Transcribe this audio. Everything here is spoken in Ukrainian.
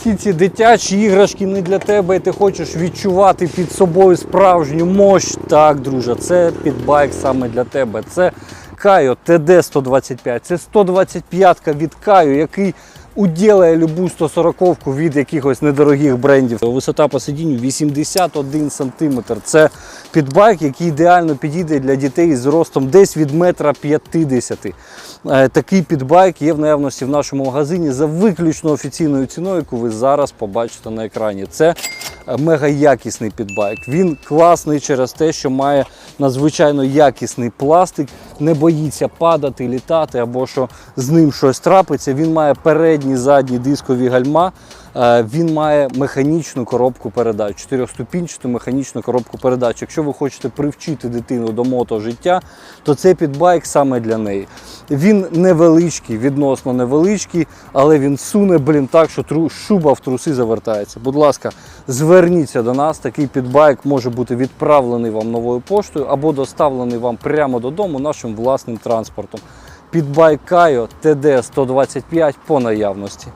всі ці дитячі іграшки не для тебе, і ти хочеш відчувати під собою справжню мощь. Так, друже, це підбайк саме для тебе. Це Кайо ТД-125. Це 125-ка від Кайо, який уділає любу 140-ку від якихось недорогих брендів. Висота по сидінню 81 см. Це підбайк, який ідеально підійде для дітей з ростом десь від метра 50. Е, Такий підбайк є в наявності в нашому магазині за виключно офіційною ціною, яку ви зараз побачите на екрані. Це мегаякісний мега якісний підбайк. Він класний через те, що має надзвичайно якісний пластик, не боїться падати, літати або що з ним щось трапиться. Він має передні, задні дискові гальма. Е, Він має механічну коробку передач, чотирьохступінчату механічну коробку передач. Якщо ви хочете привчити дитину до мото життя, то цей підбайк саме для неї. Він невеличкий, відносно невеличкий, але він суне, блін, так, що тру, шуба в труси завертається. Будь ласка, зверніться до нас. Такий підбайк може бути відправлений вам новою поштою або доставлений вам прямо додому нашим власним транспортом. Підбайк Кайо ТД 125 по наявності.